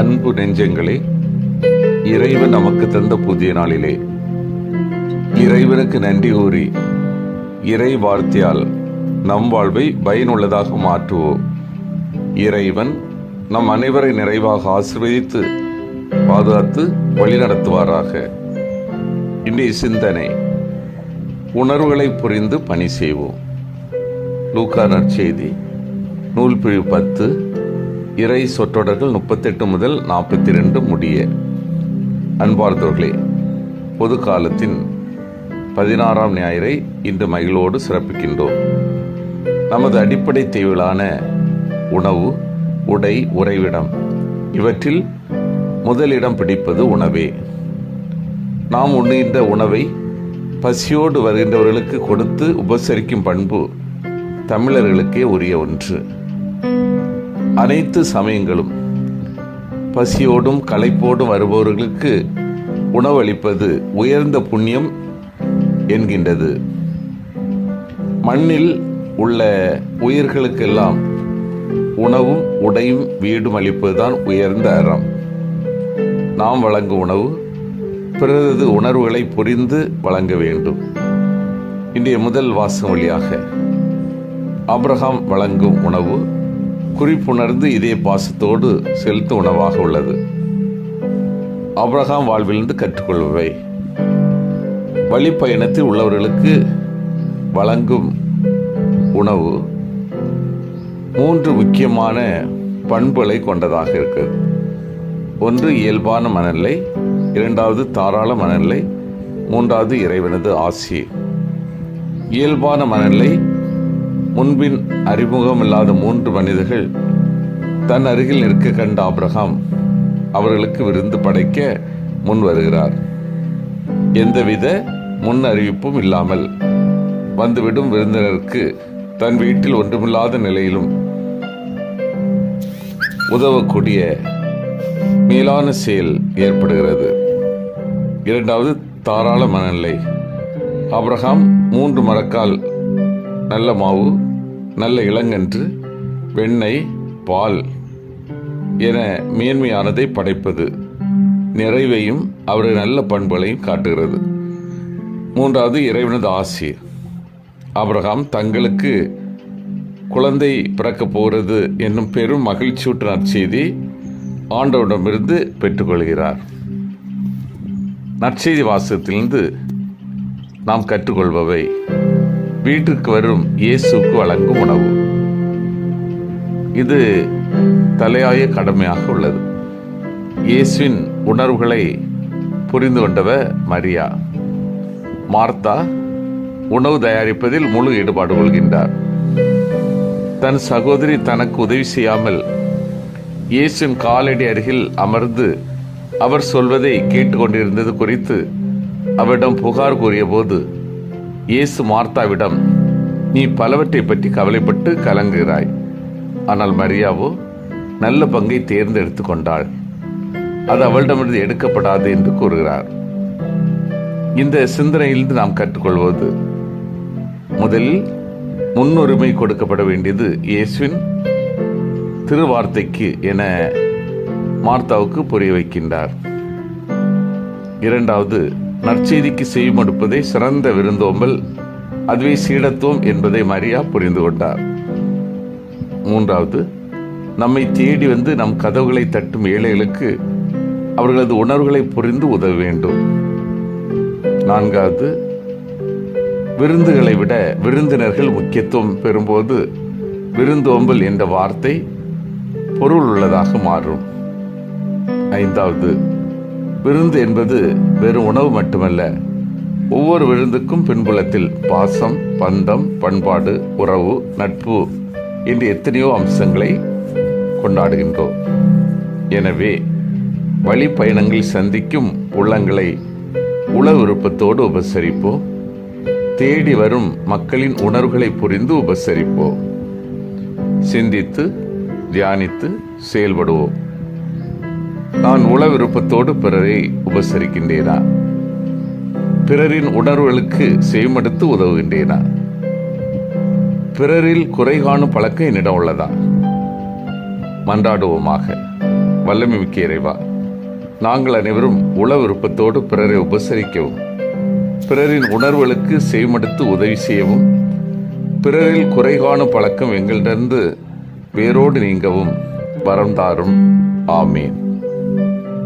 அன்பு நெஞ்சங்களே இறைவன் நமக்கு தந்த புதிய நாளிலே. இறைவனுக்கு நன்றி கூறி இறை வார்த்தையால் நம் வாழ்வை பயனுள்ளதாக மாற்றுவோம். இறைவன் நம் அனைவரை நிறைவாக ஆசிர்வதித்து பாதுகாத்து வழிநடத்துவாராக. இன்றைய சிந்தனை உணர்வுகளை புரிந்து பணி செய்வோம். லூக்கா நற்செய்தி நூல் பத்து இறை சொற்றொடர்கள் முப்பத்தெட்டு முதல் நாற்பத்தி ரெண்டு முடிய. அன்பார்ந்தவர்களே பொது காலத்தின் பதினாறாம் ஞாயிறை இன்று மகிழோடு சிறப்பிக்கின்றோம். நமது அடிப்படை தேவைகளான உணவு உடை உறைவிடம் இவற்றில் முதலிடம் பிடிப்பது உணவே. நாம் உண்ணுகின்ற உணவை பசியோடு வருகின்றவர்களுக்கு கொடுத்து உபசரிக்கும் பண்பு தமிழர்களுக்கே உரிய ஒன்று. அனைத்து சமயங்களும் பசியோடும் களைப்போடும் வருபவர்களுக்கு உணவளிப்பது உயர்ந்த புண்ணியம் என்கின்றது. மண்ணில் உள்ள உயிர்களுக்கெல்லாம் உணவும் உடையும் வீடும் அளிப்பதுதான் உயர்ந்த அறம். நாம் வழங்கும் உணவு பிறரது உணர்வுகளை புரிந்து வழங்க வேண்டும். இன்றைய முதல் வாசம் வழியாக ஆபிரகாம் வழங்கும் உணவு குறிப்புணர்ந்து இதே பாசத்தோடு செலுத்தும் உணவாக உள்ளது. அப்ரஹாம் வாழ்விலிருந்து கற்றுக்கொள்பவை. வழிப்பயணத்தில் உள்ளவர்களுக்கு வழங்கும் உணவு மூன்று முக்கியமான பண்புகளை கொண்டதாக இருக்கிறது ஒன்று இயல்பான மனநிலை. இரண்டாவது தாராள மனநிலை. மூன்றாவது இறைவனது ஆசி. இயல்பான மனநிலை முன்பின் அறிமுகம் இல்லாத மூன்று மனிதர்கள் தன் அருகில் நிற்க கண்ட ஆபிரகாம் அவர்களுக்கு விருந்து படைக்க முன் வருகிறார். எந்தவித முன் அறிவிப்பும் இல்லாமல் வந்துவிடும் விருந்தினருக்கு தன் வீட்டில் ஒன்றுமில்லாத நிலையிலும் உதவக்கூடிய மேலான செயல் ஏற்படுகிறது. இரண்டாவது தாராள மனநிலை. அப்ரஹாம் மூன்று மரக்கால் நல்ல மாவு நல்ல இளங்கன்று வெண்ணெய் பால் என மேன்மையானதை படைப்பது நிறைவையும் அவரது நல்ல பண்புகளையும் காட்டுகிறது. மூன்றாவது இறைவனது ஆசி அப்ரஹாம் தங்களுக்கு குழந்தை பிறக்கப் போகிறது என்னும் பெரும் மகிழ்ச்சியூட்டு நற்செய்தி ஆண்டவரிடமிருந்து பெற்றுக்கொள்கிறார். நற்செய்தி வாசகத்திலிருந்து நாம் கற்றுக்கொள்பவை வீட்டிற்கு வரும் இயேசுக்கு வழங்கும் உணவு. இது தலையாய கடமையாக உள்ளது. இயேசுவின் உணர்வுகளை புரிந்து கொண்டவ மரியா. மார்த்தா உணவு தயாரிப்பதில் முழு ஈடுபாடு கொள்கின்றார். தன் சகோதரி தனக்கு உதவி செய்யாமல் இயேசுவின் காலடி அருகில் அமர்ந்து அவர் சொல்வதை கேட்டுக்கொண்டிருந்தது குறித்து அவரிடம் புகார் கூறிய போது இயேசு மார்த்தாவிடம் நீ பலவற்றை பற்றி கவலைப்பட்டு கலங்குகிறாய். ஆனால் மரியாவோ நல்ல பங்கை தேர்ந்தெடுத்து கொண்டாள். அது அவளிடமிருந்து எடுக்கப்படாது என்று கூறுகிறார். இந்த சிந்தனையிலிருந்து நாம் கற்றுக்கொள்வது முதலில் முன்னுரிமை கொடுக்கப்பட வேண்டியது இயேசுவின் திருவார்த்தைக்கு என மார்த்தாவுக்கு புரிய வைக்கின்றார். இரண்டாவது நற்செய்திக்கு செய்யும் செய்மடுப்பதே சிறந்த விருந்தோம்பல் அதுவே சீடத்துவம் என்பதை மரியா புரிந்து கொண்டார். மூன்றாவது நம்மை தேடி வந்து நம் கதவுகளை தட்டும் ஏழைகளுக்கு அவர்களது உணர்வுகளை புரிந்து உதவ வேண்டும். நான்காவது விருந்துகளை விட விருந்தினர்கள் முக்கியத்துவம் பெறும்போது விருந்தோம்பல் என்ற வார்த்தை பொருள் உள்ளதாக மாறும். ஐந்தாவது விருந்து என்பது வெறும் உணவு மட்டுமல்ல. ஒவ்வொரு விருந்துக்கும் பின்புலத்தில் பாசம் பந்தம் பண்பாடு உறவு நட்பு என்று எத்தனையோ அம்சங்களை கொண்டாடுகின்றோம். எனவே வழி பயணங்களில் சந்திக்கும் உள்ளங்களை உள விருப்பத்தோடு உபசரிப்போம். தேடி வரும் மக்களின் உணர்வுகளை புரிந்து உபசரிப்போம். சிந்தித்து தியானித்து செயல்படுவோம். நான் உள விருப்பத்தோடு பிறரை உபசரிக்கின்றேனா? பிறரின் உணர்வுகளுக்கு செய்மடுத்து உதவுகின்றேனா? பிறரில் குறை காணும் பழக்கம் என்னிடம் உள்ளதா? மன்றாடுவோமாக. வல்லமை மிக்க இறைவா நாங்கள் அனைவரும் உள விருப்பத்தோடு பிறரை உபசரிக்கவும் பிறரின் உணர்வுகளுக்கு செவிமடுத்து உதவி செய்யவும் பிறரில் குறை காணும் பழக்கம் எங்களிடந்து வேரோடு நீங்கவும் வரம் தாரும். ஆமேன்.